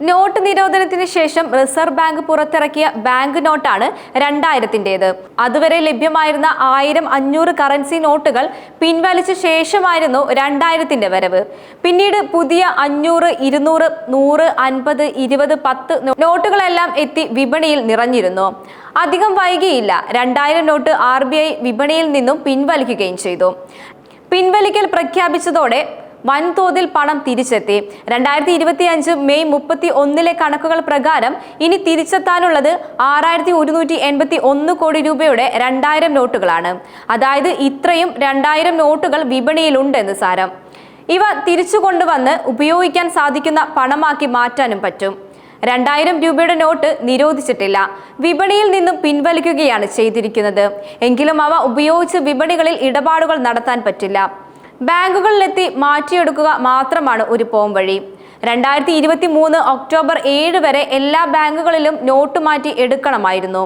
Not നിരോധനത്തിന് ശേഷം reserve bank പുറത്തിറക്കിയ ബാങ്ക് നോട്ടാണ് രണ്ടായിരത്തിന്റെത്. അതുവരെ ലഭ്യമായിരുന്ന ആയിരം അഞ്ഞൂറ് കറൻസി നോട്ടുകൾ പിൻവലിച്ച ശേഷമായിരുന്നു രണ്ടായിരത്തിന്റെ വരവ്. പിന്നീട് പുതിയ അഞ്ഞൂറ് ഇരുന്നൂറ് നൂറ് അൻപത് ഇരുപത് പത്ത് നോട്ടുകളെല്ലാം എത്തി വിപണിയിൽ നിറഞ്ഞിരുന്നു. അധികം വൈകിയില്ല. രണ്ടായിരം നോട്ട് ആർ വിപണിയിൽ നിന്നും പിൻവലിക്കുകയും ചെയ്തു. പിൻവലിക്കൽ പ്രഖ്യാപിച്ചതോടെ വൻതോതിൽ പണം തിരിച്ചെത്തി. രണ്ടായിരത്തി ഇരുപത്തി അഞ്ച് മെയ് മുപ്പത്തി ഒന്നിലെ കണക്കുകൾ പ്രകാരം ഇനി തിരിച്ചെത്താനുള്ളത് ആറായിരത്തി ഒരുന്നൂറ്റി എൺപത്തി ഒന്ന് കോടി രൂപയുടെ രണ്ടായിരം നോട്ടുകളാണ്. അതായത് ഇത്രയും രണ്ടായിരം നോട്ടുകൾ വിപണിയിലുണ്ടെന്ന് സാരം. ഇവ തിരിച്ചു കൊണ്ടുവന്ന് ഉപയോഗിക്കാൻ സാധിക്കുന്ന പണമാക്കി മാറ്റാനും പറ്റും. രണ്ടായിരം രൂപയുടെ നോട്ട് നിരോധിച്ചിട്ടില്ല. വിപണിയിൽ നിന്നും പിൻവലിക്കുകയാണ് ചെയ്തിരിക്കുന്നത്. എങ്കിലും അവ ഉപയോഗിച്ച് വിപണികളിൽ ഇടപാടുകൾ നടത്താൻ പറ്റില്ല. ബാങ്കുകളിലെത്തി മാറ്റിയെടുക്കുക മാത്രമാണ് ഒരു പോംവഴി രണ്ടായിരത്തി ഇരുപത്തി മൂന്ന് ഒക്ടോബർ ഏഴ് വരെ എല്ലാ ബാങ്കുകളിലും നോട്ട് മാറ്റി എടുക്കണമായിരുന്നു.